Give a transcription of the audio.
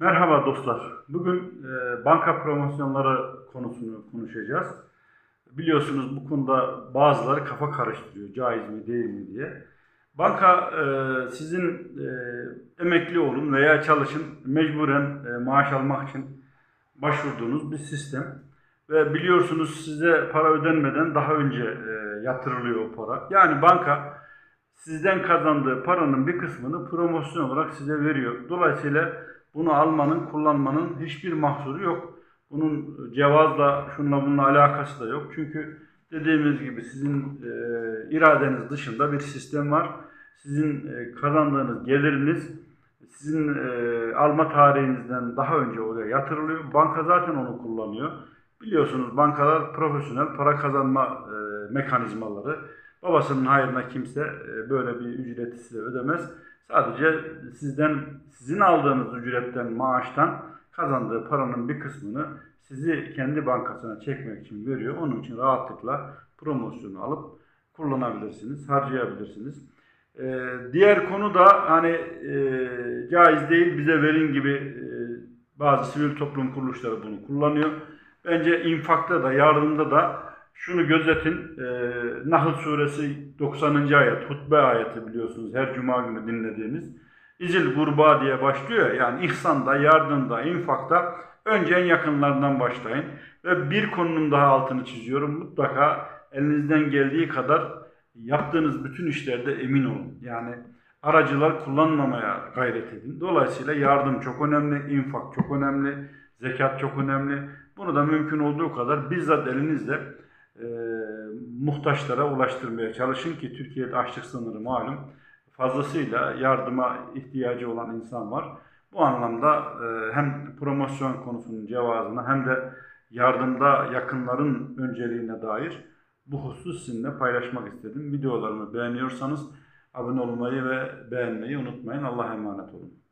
Merhaba dostlar. Bugün e, banka promosyonları konusunu konuşacağız. Biliyorsunuz bu konuda bazıları kafa karıştırıyor. Caiz mi değil mi diye. Banka e, sizin e, emekli olun veya çalışın mecburen e, maaş almak için başvurduğunuz bir sistem. Ve biliyorsunuz size para ödenmeden daha önce e, yatırılıyor o para. Yani banka sizden kazandığı paranın bir kısmını promosyon olarak size veriyor. Dolayısıyla bunu almanın, kullanmanın hiçbir mahsuru yok. Bunun cevazla, şunla bununla alakası da yok. Çünkü dediğimiz gibi sizin e, iradeniz dışında bir sistem var. Sizin e, kazandığınız geliriniz sizin e, alma tarihinizden daha önce oraya yatırılıyor. Banka zaten onu kullanıyor. Biliyorsunuz bankalar profesyonel para kazanma e, mekanizmaları. Babasının hayrına kimse e, böyle bir ücreti size ödemez. Sadece sizden sizin aldığınız ücretten, maaştan kazandığı paranın bir kısmını sizi kendi bankasına çekmek için veriyor. Onun için rahatlıkla promosyonu alıp kullanabilirsiniz, harcayabilirsiniz. Ee, diğer konu da hani e, caiz değil bize verin gibi e, bazı sivil toplum kuruluşları bunu kullanıyor. Bence infakta da yardımda da şunu gözetin. E, Nahl suresi 90. ayet, hutbe ayeti biliyorsunuz her cuma günü dinlediğimiz. İzil gurba diye başlıyor ya, yani ihsanda, yardımda, infakta önce en yakınlarından başlayın. Ve bir konunun daha altını çiziyorum. Mutlaka elinizden geldiği kadar yaptığınız bütün işlerde emin olun. Yani aracılar kullanmamaya gayret edin. Dolayısıyla yardım çok önemli, infak çok önemli, zekat çok önemli. Bunu da mümkün olduğu kadar bizzat elinizle e, muhtaçlara ulaştırmaya çalışın ki Türkiye'de açlık sınırı malum fazlasıyla yardıma ihtiyacı olan insan var. Bu anlamda e, hem promosyon konusunun cevazına hem de yardımda yakınların önceliğine dair bu husus sizinle paylaşmak istedim. Videolarımı beğeniyorsanız abone olmayı ve beğenmeyi unutmayın. Allah'a emanet olun.